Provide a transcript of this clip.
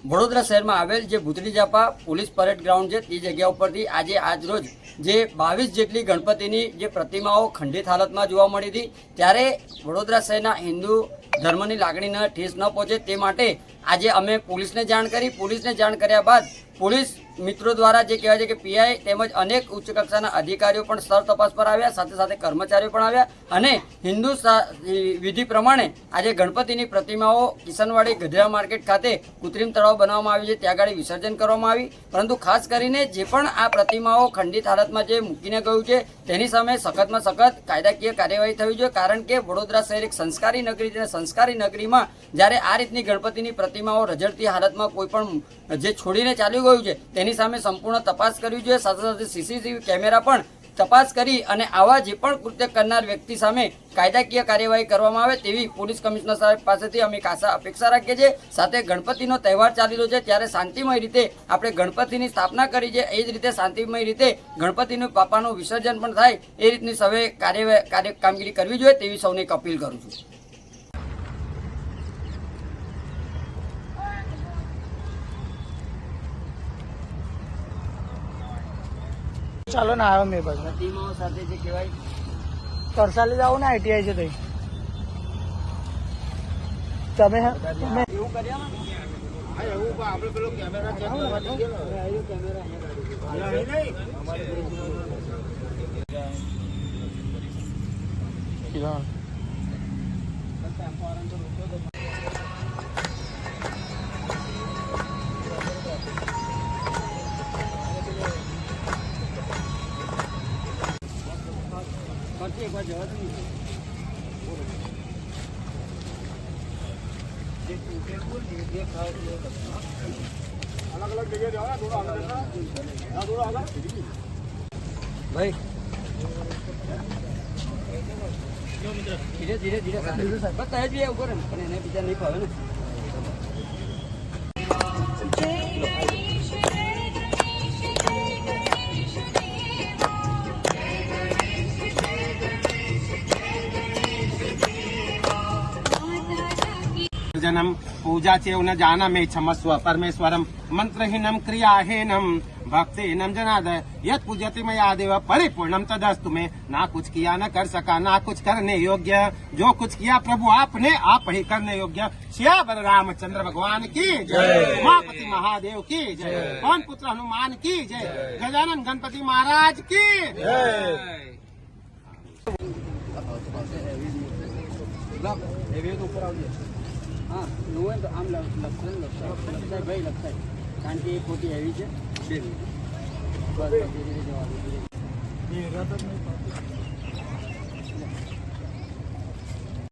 વડોદરા શહેરમાં આવેલ જે ભૂતળી જાપા પોલીસ પરેડ ગ્રાઉન્ડ છે, તે જગ્યા ઉપરથી આજે આજરોજ જે બાવીસ જેટલી ગણપતિની જે પ્રતિમાઓ ખંડિત હાલતમાં જોવા મળી હતી, ત્યારે વડોદરા શહેરના હિન્દુ ધર્મની લાગણીને ઠેસ ન પહોંચે તે માટે આજે અમે પોલીસને જાણ કરી. પોલીસને જાણ કર્યા બાદ પોલીસ મિત્રો દ્વારા જે કહેવાય છે કે પીઆઈ તેમજ અનેક ઉચ્ચ કક્ષાના અધિકારીઓ પણ સ્થળ તપાસ પર આવ્યા, સાથે સાથે કર્મચારીઓ પણ આવ્યા અને હિન્દુ વિધિ પ્રમાણે આજે ગણપતિની પ્રતિમાઓ કિશનવાડી ગઢડા માર્કેટ ખાતે કૃત્રિમ તળાવ બનાવવામાં આવી છે. ત્યાં આગળ વિસર્જન કરવામાં આવી. પરંતુ ખાસ કરીને જે પણ આ પ્રતિમાઓ ખંડિત હાલતમાં જે મૂકીને ગયું છે, તેની સામે સખતમાં સખત કાયદાકીય કાર્યવાહી થવી જોઈએ. કારણ કે વડોદરા શહેર એક સંસ્કારી નગરી છે સંસ્કારી નગરીમાં જ્યારે આ રીતની ગણપતિની પ્રતિમાઓ રજડતી હાલતમાં કોઈ પણ જે છોડીને ચાલ્યું ગયું છે, તેની સામે સંપૂર્ણ તપાસ કરવી જોઈએ. સાથે સાથે સીસીટીવી કેમેરા પણ તપાસ કરી અને આવા જે પણ કૃત્ય કરનાર વ્યક્તિ સામે કાયદાકીય કાર્યવાહી કરવામાં આવે તેવી પોલીસ કમિશનર સાહેબ પાસેથી અમે આશા અપેક્ષા રાખીએ છીએ. સાથે ગણપતિનો તહેવાર ચાલી રહ્યો છે ત્યારે શાંતિમય રીતે આપણે ગણપતિની સ્થાપના કરી છે. એ જ રીતે શાંતિમય રીતે ગણપતિનું પાપાનું વિસર્જન પણ થાય. એ રીતની સૌએ કાર્ય કાર્ય કામગીરી કરવી જોઈએ તેવી સૌને અપીલ કરું છું. ચાલો ને આવ્યો મેં બસ પ્રતિમાઓ સાથે જે કહેવાય કરસાલી જાવ ને આઈટીઆઈ છે તઈ તમે તમે એવું કર્યા જવા દો ને. ભાઈ ધીરે ધીરે ધીરે સાહેબ ત્યાં જ આવું કરે પણ એને બીજા નહીં ફાવે ને पूजनं पूजा चेव न जानामे क्षमस्व परमेश्वरं मन्त्रहीनं भक्ति नम जनाद यद पूजति मया देव परिपूर्णम तदस्तु में। ना कुछ किया न कर सका ना कुछ करने योग्य। जो कुछ किया प्रभु आपने आप ही करने योग्य। श्यावर रामचंद्र भगवान की जय। उमापति महादेव की जय। पवन पुत्र हनुमान की जय। गजानन गणपति महाराज की जय। હા નું હોય ને તો આમ લક્ષાય ને લક્ષાય ભાઈ લક્ષાય કારણ કે એ ખોટી એવી છે. બે મિનિટ. બસ બસ ધીરે ધીરે જવા દો, ધીરે. ધીરે.